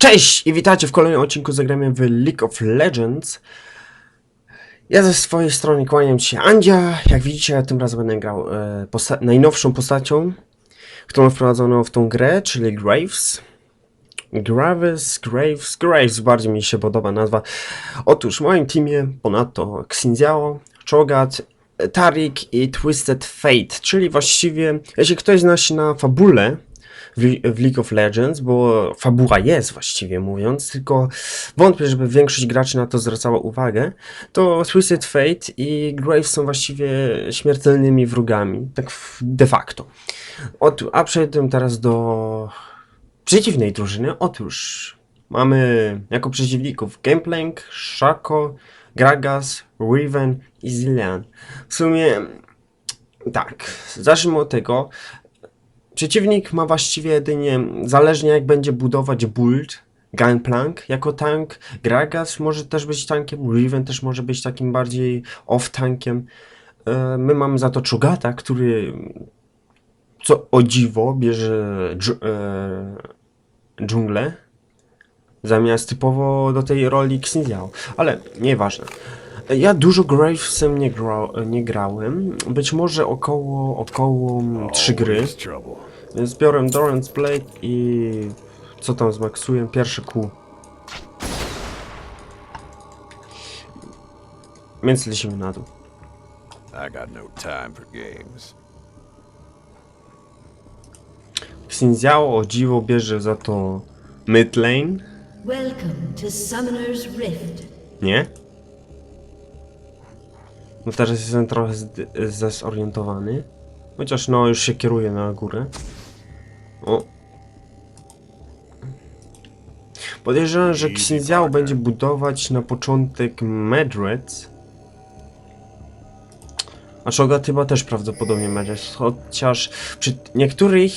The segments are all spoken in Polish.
Cześć i witajcie w kolejnym odcinku zagramy w League of Legends. Ja ze swojej strony kłaniam się Andzia. Jak widzicie, tym razem będę grał e, posta najnowszą postacią, którą wprowadzono w tą grę, czyli Graves. Graves, Graves, Graves, bardziej mi się podoba nazwa. Otóż w moim teamie ponadto Xinjiao, Chogat, Tarik i Twisted Fate, czyli właściwie, jeśli ktoś zna się na fabule w, League of Legends, bo fabuła jest właściwie mówiąc, tylko wątpię, żeby większość graczy na to zwracała uwagę, to Twisted Fate i Graves są właściwie śmiertelnymi wrogami, tak de facto. Ot, a przejdę teraz do przeciwnej drużyny. Otóż mamy jako przeciwników Gameplank, Shaco, Gragas, Riven i Zilean. W sumie tak, zacznijmy od tego. Przeciwnik ma właściwie jedynie, zależnie jak będzie budować build, Gangplank jako tank, Gragas może też być tankiem, Riven też może być takim bardziej off-tankiem. E, My mamy za to Chogata, który co o dziwo bierze e, dżunglę zamiast typowo do tej roli Xinjiao, ale nieważne. Ja dużo Gravesem nie, gra, nie grałem, być może około, około 3 gry, Always trouble. więc biorę Doran's Blade i co tam zmaksuję, pierwszy kół. Więc lecimy na dół. I got no time for games. Xinjiao o dziwo bierze za to mid lane, Welcome to Summoner's Rift. nie? No teraz jestem trochę zd- zdezorientowany. Chociaż no już się kieruję na górę. O. Podejrzewam, że Xinjiao będzie budować na początek Medred. A Shogat chyba też prawdopodobnie Medred. Chociaż przy niektórych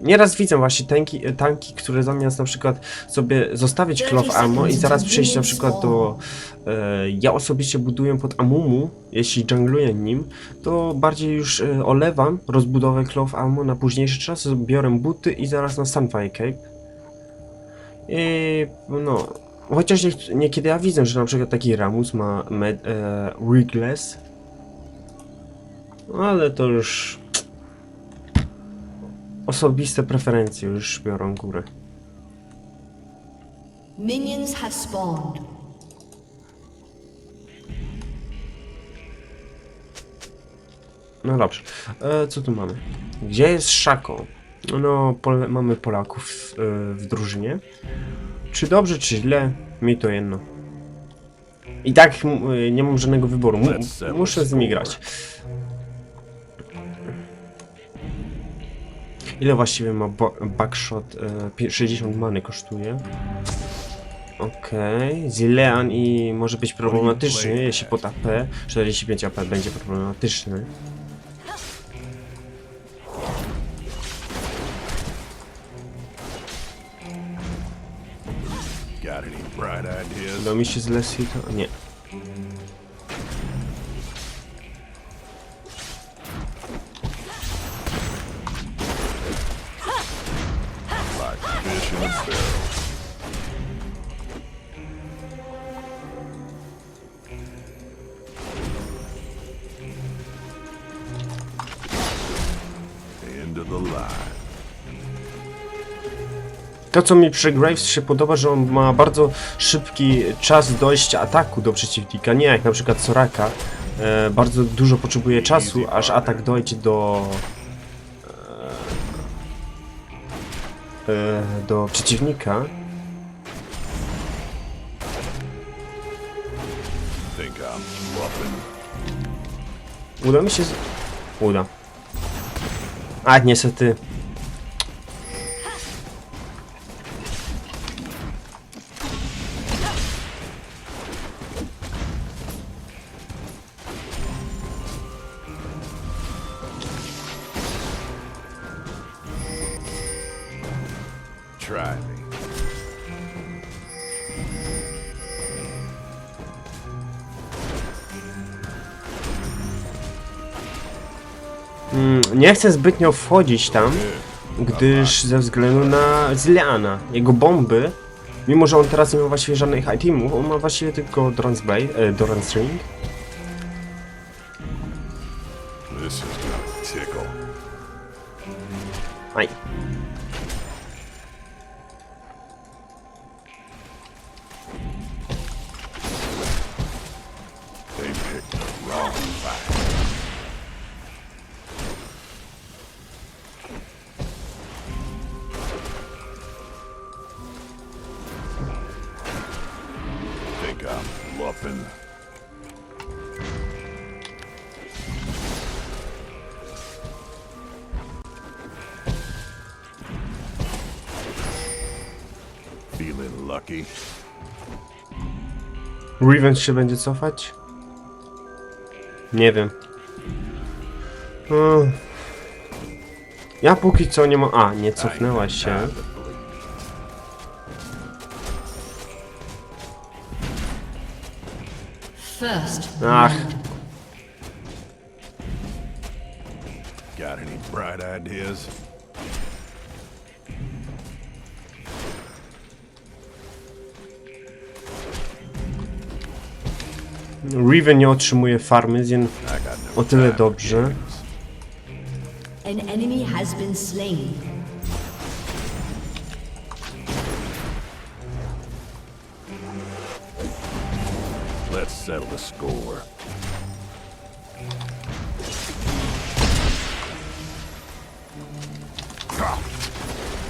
nieraz widzę właśnie tanki, tanki, które zamiast na przykład sobie zostawić cloth ammo i zaraz przejść na przykład do e, ja osobiście buduję pod Amumu, jeśli jungluję nim, to bardziej już e, olewam rozbudowę Cloth Ammo na późniejszy czas, biorę buty i zaraz na Sunfire Cape. I no, chociaż nie, niekiedy ja widzę, że na przykład taki Ramus ma med, e, Wigless, ale to już osobiste preferencje już biorą górę. Minions have spawned. No dobrze. E, co tu mamy? Gdzie jest Szako? No, pole, mamy Polaków w, e, w drużynie. Czy dobrze, czy źle? Mi to jedno. I tak m- e, nie mam żadnego wyboru. Mu, muszę z nimi grać. Ile właściwie ma backshot? E, pi- 60 many kosztuje. Okej, Zilean i może być problematyczny, jeśli pod AP, 45 AP będzie problematyczny. Got any bright ideas? Uda mi się z Leslie to... nie. To co mi przy Graves się podoba, że on ma bardzo szybki czas dojścia ataku do przeciwnika, nie jak na przykład Soraka. E, bardzo dużo potrzebuje czasu, aż atak dojdzie do... E, e, do przeciwnika. Uda mi się... Z... Uda. A, niestety. Nie chcę zbytnio wchodzić tam, gdyż ze względu na Zileana. Jego bomby Mimo, że on teraz nie ma właściwie żadnych itemów, on ma właściwie tylko Doran's Blade, e, Doran's Ring. Aj. Revenge się będzie cofać? Nie wiem. Hmm. Ja póki co nie ma... A, nie cofnęłaś się. First Ach, Got any bright ideas? Riven nie otrzymuje farmy, więc o tyle dobrze. games. an enemy has been slain. Let's settle the score.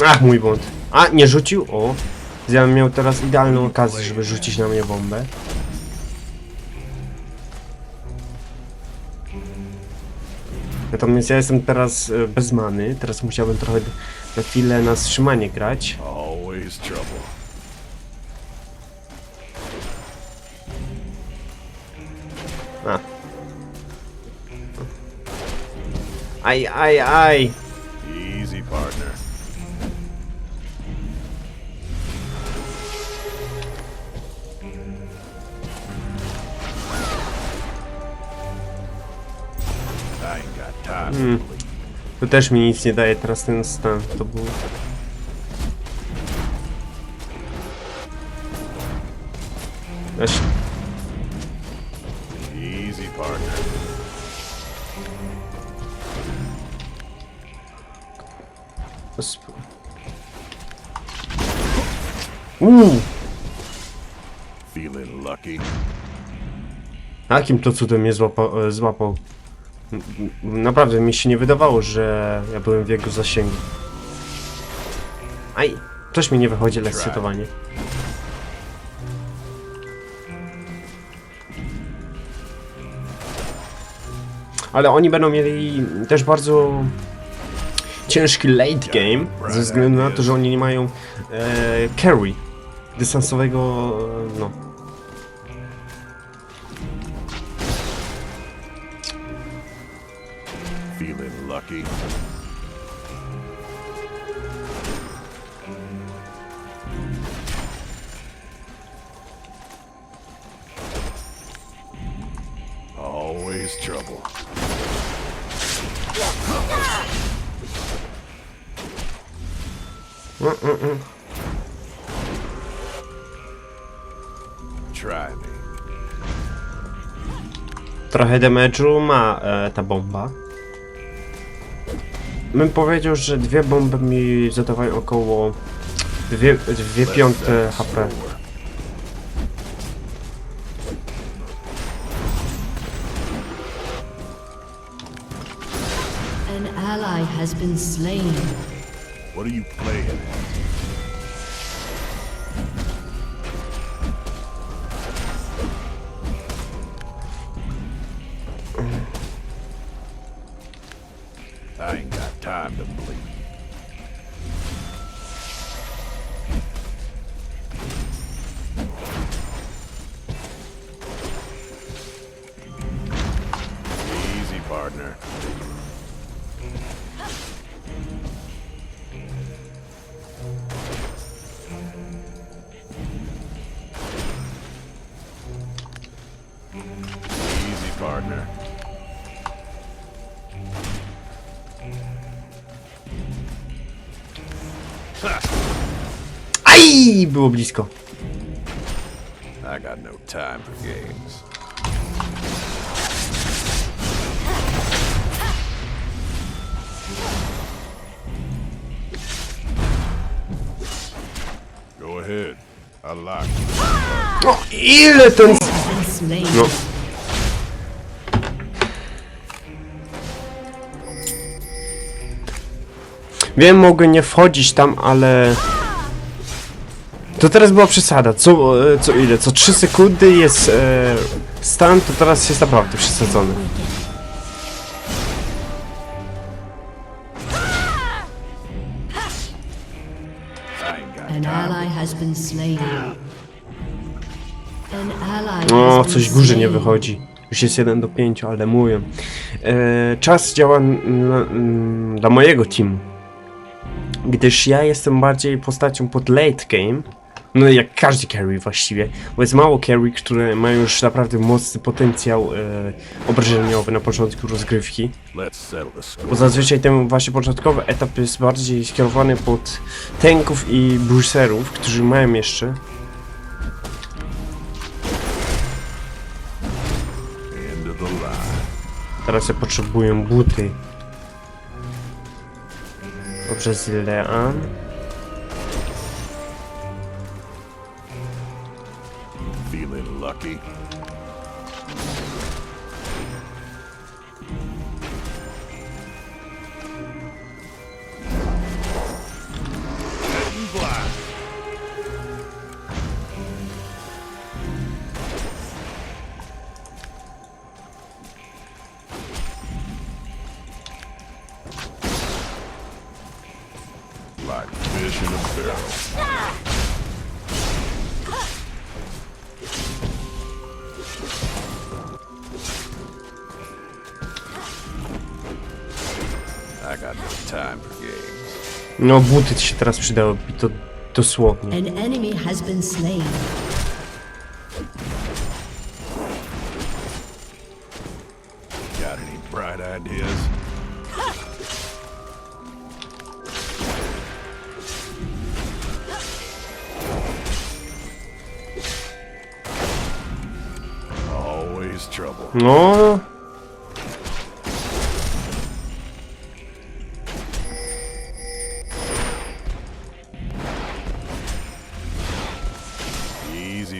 Ach, mój błąd. A, nie rzucił? O. Ja miał teraz idealną okazję, żeby rzucić na mnie bombę. Natomiast ja jestem teraz e, bez many, teraz musiałbym trochę na chwilę na wstrzymanie grać. A. Aj, aj, aj! To też mi nic nie daje teraz ten stan, to był... Weź, Easy, partner. Uuu! Feeling lucky? Jakim to cudem mnie złapał, e, złapał? Naprawdę mi się nie wydawało, że ja byłem w jego zasięgu. Aj! Coś mi nie wychodzi lekscytowanie. Ale oni będą mieli też bardzo ciężki late game, ze względu na to, że oni nie mają e, carry dystansowego, no, lucky? Always trouble. Try me. Trochę damage'u ma e, ta bomba. Bym powiedział, że dwie bomby mi zadawają około dwie, dwie piąte HP. Time to bleed. Było blisko. I got no time for games. Go ahead. I lock you. O, ile ten... No. Wiem, mogę nie wchodzić tam, ale... To teraz była przesada. Co, e, co ile? Co 3 sekundy jest e, stan, to teraz jest naprawdę przesadzony. O, coś górze nie wychodzi. Już jest 1 do 5, ale mówię. E, czas działa n- n- dla mojego teamu. Gdyż ja jestem bardziej postacią pod late game. No jak każdy carry właściwie. Bo jest mało carry, które mają już naprawdę mocny potencjał e, obrażeniowy na początku rozgrywki. Bo zazwyczaj ten właśnie początkowy etap jest bardziej skierowany pod tanków i bruiserów, którzy mają jeszcze. Teraz ja potrzebuję buty. Dobrze, Zilean. safety. like fish in a barrel. No. No, buty ci się teraz przydały, i to dosłownie. An enemy has been slain.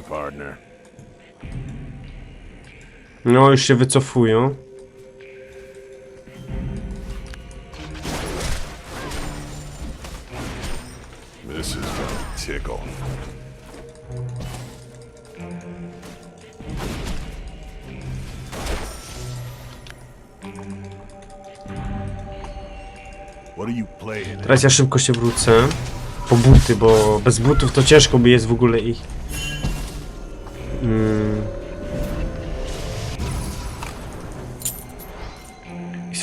Partner. No, już się wycofują. This is gonna tickle. What are you playing? Teraz ja szybko się wrócę. Po buty, bo bez butów to ciężko by jest w ogóle ich.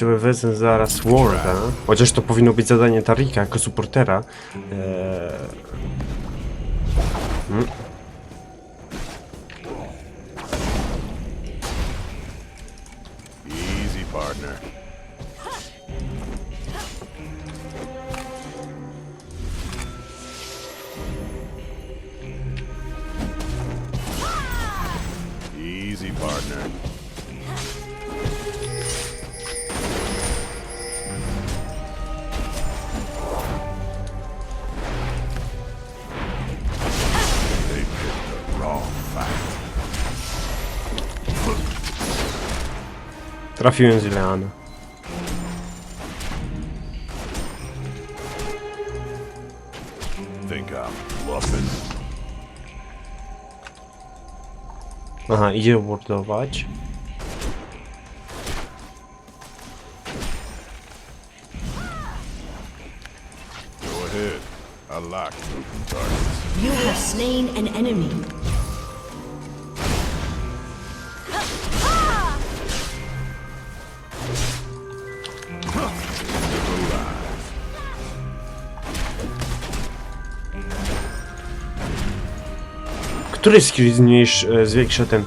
Sobie wezmę zaraz Warda. Chociaż to powinno być zadanie Tarika jako supportera. Eee... Mm. Easy, partner. Trafiłem z Ileana. Think I'm bluffing? Aha, idzie wardować. Go ahead. I like moving targets. You have slain an enemy. Który skill zmniejsz, e, zwiększa ten...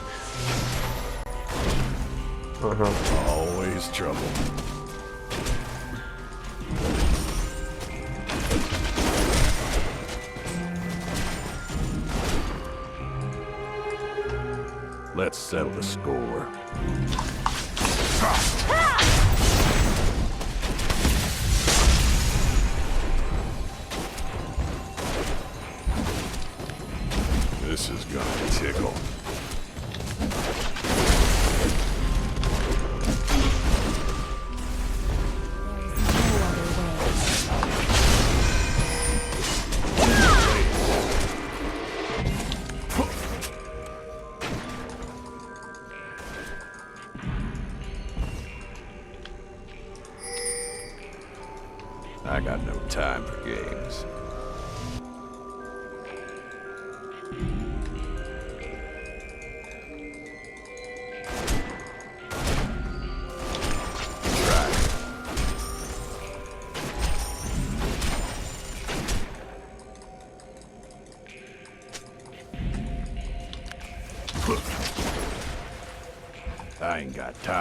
This is gonna tickle.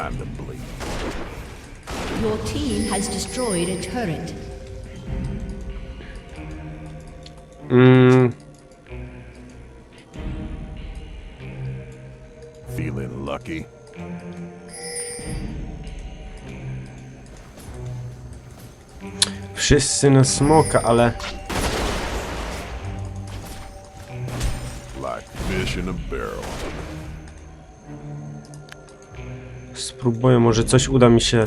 Time to bleed. Your team has destroyed a turret. Mm, Feeling lucky? wszyscy na smoka, ale Like fish in a barrel. Spróbuję, może coś uda mi się.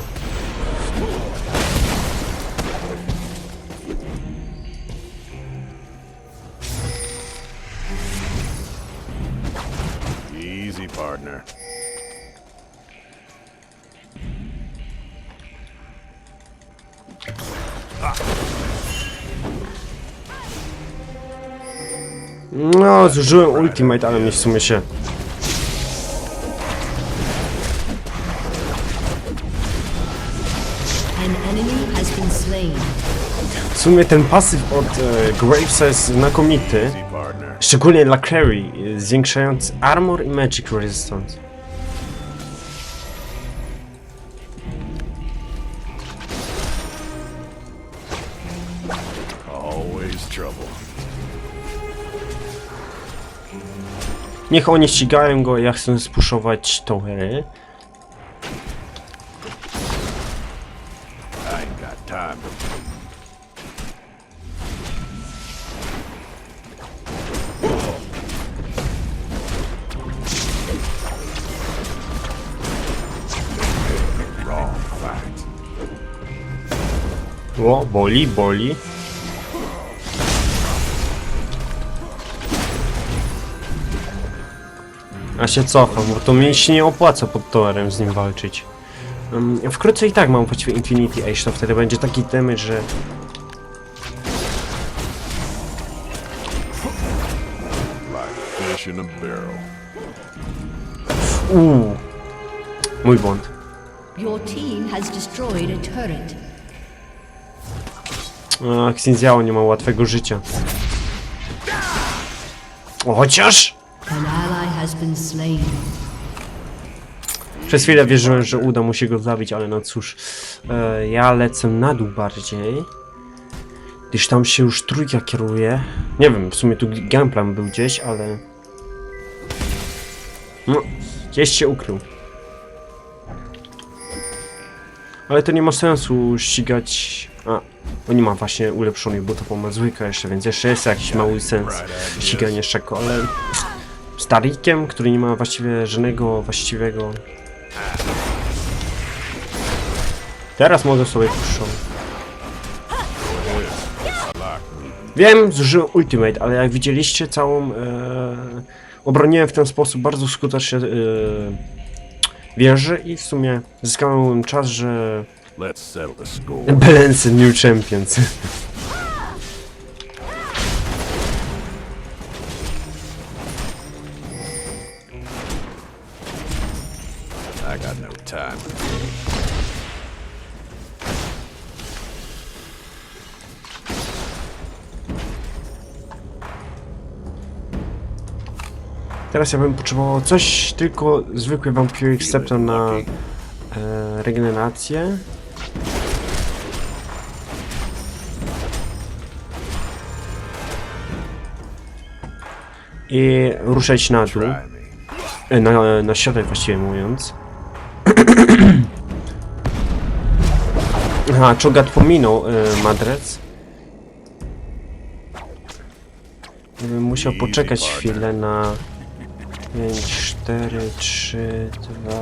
Easy, partner. No, zużyłem ultimate, ale mi w sumie się... W sumie ten pasyw od e, Gravesa jest znakomity. Szczególnie dla carry, e, zwiększając armor i magic resistance. Niech oni ścigają go, ja chcę spuszować towery. O, boli, boli. A się cofam, bo to mi się nie opłaca pod towerem z nim walczyć. Um, wkrótce i tak mam właściwie Infinity Age, to wtedy będzie taki damage, że... Uuu. Mój błąd. Your team has destroyed a turret. A, Xinziao nie ma łatwego życia. O, chociaż! Przez chwilę wierzyłem, że uda mu się go zabić, ale no cóż. E, ja lecę na dół bardziej. Gdyż tam się już trójka kieruje. Nie wiem, w sumie tu gameplan był gdzieś, ale... No, gdzieś się ukrył. Ale to nie ma sensu ścigać... A, on nie ma właśnie ulepszonych butów, on ma zwykłe jeszcze, więc jeszcze jest jakiś mały sens ścigania Szako, ale... Starikiem, który nie ma właściwie żadnego właściwego Teraz mogę sobie puszczą. Wiem, zużyłem ultimate, ale jak widzieliście całą... E, obroniłem w ten sposób bardzo skutecznie e, wieżę i w sumie zyskałem czas, że Let's settle the score. Balance New Champions. I got no time. Teraz ja bym potrzebował coś, tylko zwykły Vampiric Scepter na e, regenerację. I ruszać na dół. E, Na, na środek właściwie mówiąc. Aha, Czogat pominął e, Madrec. Bym musiał poczekać chwilę na 5, 4, 3, 2,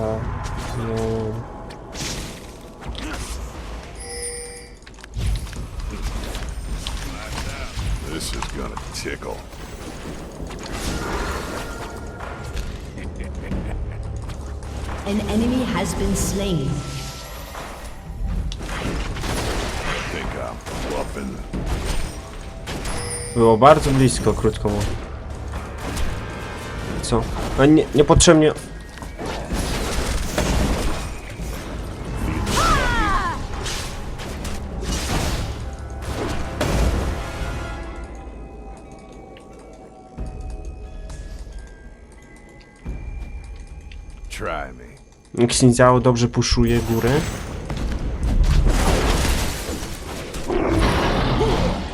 1. This is gonna tickle. An enemy has been slain. Think I'm bluffing. Było bardzo blisko, krótko mówiąc. Co? A nie, niepotrzebnie. Me. Xinziao dobrze puszuje górę.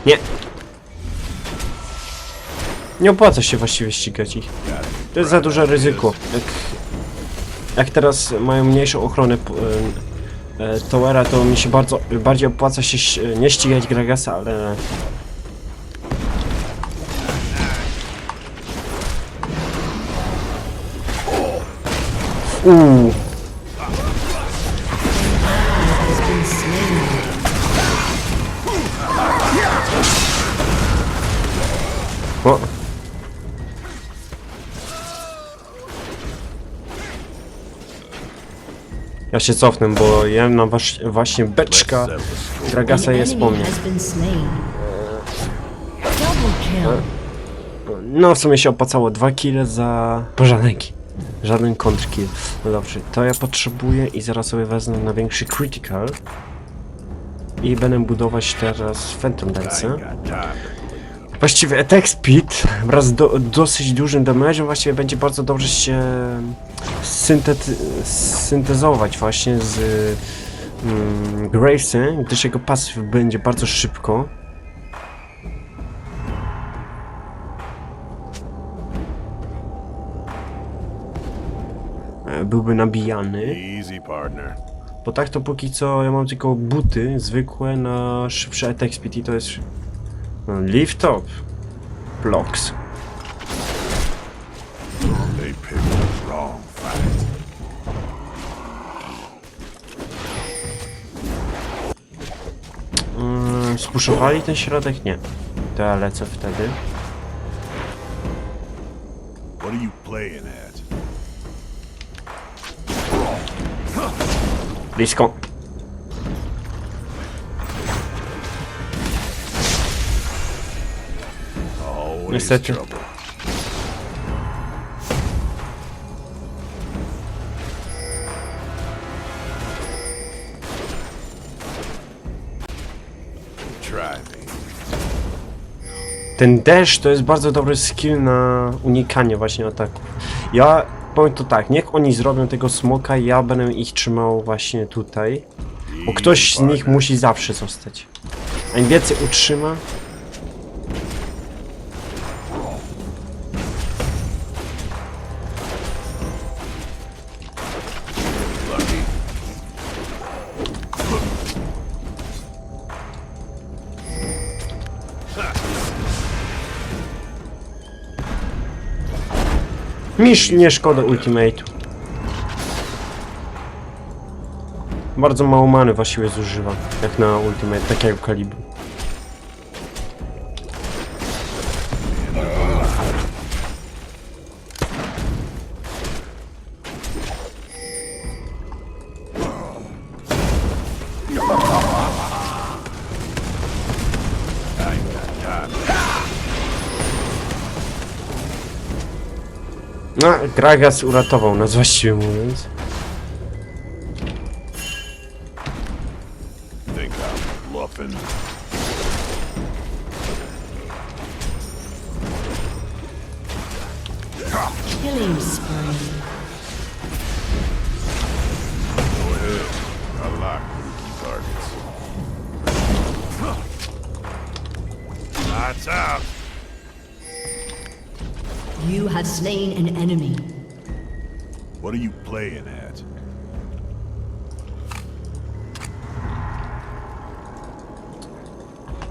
Nie. Nie opłaca się właściwie ścigać ich. To jest za duże ryzyko. Jak, jak teraz mają mniejszą ochronę e, e, Towera, to mi się bardzo bardziej opłaca się nie ścigać Gragasa, ale... Uuu. Się cofnę, bo ja mam właśnie beczka. Dragasa jest po mnie. No w sumie się opłacało dwa kile za... Po żaden kill. Żaden kontrkill. No dobrze, to ja potrzebuję i zaraz sobie wezmę na większy critical. I będę budować teraz Phantom Dance. Właściwie attack speed wraz z do, dosyć dużym damage'em właściwie będzie bardzo dobrze się syntety, syntezować właśnie z mm, Gravesem, gdyż jego pasyw będzie bardzo szybko. E, Byłby nabijany. Easy, partner. Bo tak to póki co ja mam tylko buty zwykłe na szybszy attack speed i to jest lift up blocks. They picked the wrong fight. Mm, spuszowali ten środek? Nie. To ja lecę wtedy. What are you playing at? Blisko. Niestety. Ten dash to jest bardzo dobry skill na unikanie właśnie ataków. Ja powiem to tak, niech oni zrobią tego smoka, ja będę ich trzymał właśnie tutaj. Bo ktoś z nich musi zawsze zostać. Im więcej utrzyma, Misz nie szkoda ultimate'u. Bardzo mało many właściwie zużywa, jak na ultimate takiego kalibru. Gragas uratował nas właściwie mówiąc. Think I'm bluffing. Killing spree. Go ahead. I lock targets. Lights out. You have slain an enemy. What are you playing at?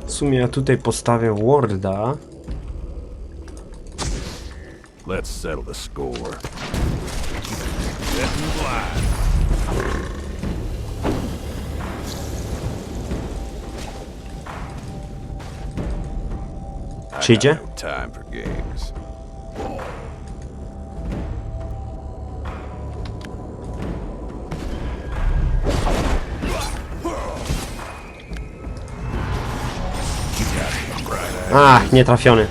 W sumie ja tutaj postawię warda. Let's settle the score. Blind. I got no time for games. A, nie trafiony.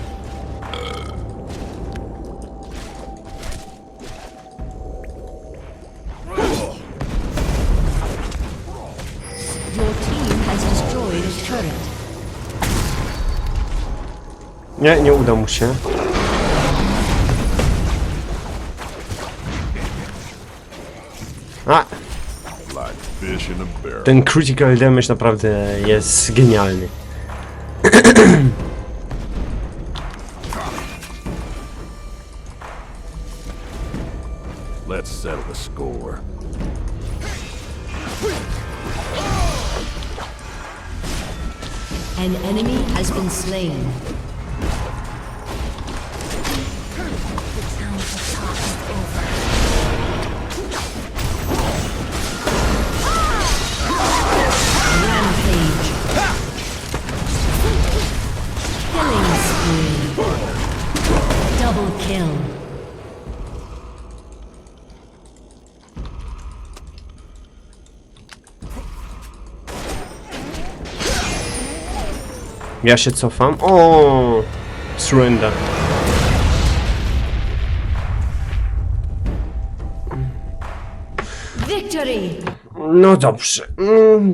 Nie, nie uda mu się. A, ten critical damage naprawdę jest genialny. Let's settle the score. An enemy has been slain. Rampage. Killing spree. Double kill. Ja się cofam. O, surrender. Victory! No dobrze. Mm,